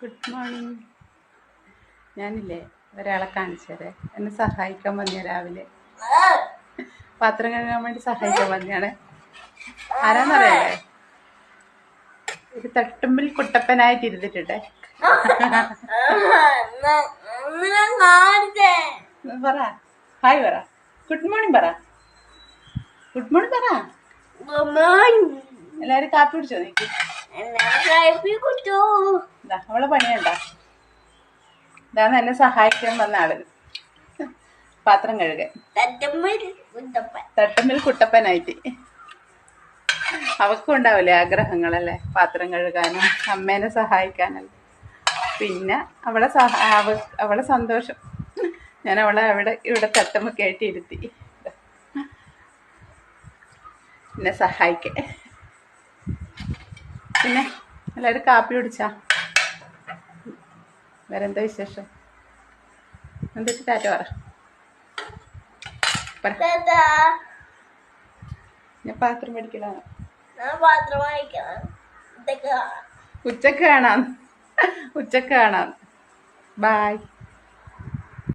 Good morning ഞാനില്ലേ ഒരാളെ കാണിച്ചതേ എന്നെ സഹായിക്കാൻ വന്നിയ രാവിലെ. പാത്രം കഴുകാൻ വേണ്ടി സഹായിക്കാൻ വന്നതാണ് ആരാന്നറിയല്ലേ? ഒരു തട്ടുമ്പിൽ കുട്ടപ്പനായിട്ട് ഇരുന്നിട്ടുണ്ടേ. ഒന്ന് പറ. ഹായ് പറ. ഗുഡ് മോർണിംഗ് പറ. ഗുഡ് മോർണിംഗ് പറ. എല്ലാരും കാപ്പി കുടിച്ചോ നീക്ക് അവളെ പണിയണ്ട? ഇതാണ് എന്നെ സഹായിക്കാൻ വന്ന ആൾ. പാത്രം കഴുകാൻ. തട്ടമ്മിൽ കുട്ടപ്പനായിട്ട്. അവക്കും ഉണ്ടാവില്ലേ ആഗ്രഹങ്ങളല്ലേ? പാത്രം കഴുകാനും അമ്മേനെ സഹായിക്കാനല്ലേ. പിന്നെ അവളെ അവളെ സന്തോഷം. ഞാൻ അവളെ അവിടെ ഇവിടെ തട്ടുമ്പൊക്കെ ആയിട്ട് ഇരുത്തി. എന്നെ സഹായിക്കേ. പിന്നെ എല്ലാവരും കാപ്പി കുടിച്ചാ? വേറെ എന്താ വിശേഷം? എന്തൊക്കെ ടാറ്റ പറ. ഞാൻ പാത്രം മേടിക്കലാണ് ഉച്ചയ്ക്ക് കാണാം. ഉച്ചയ്ക്ക് കാണാം. ബായ്.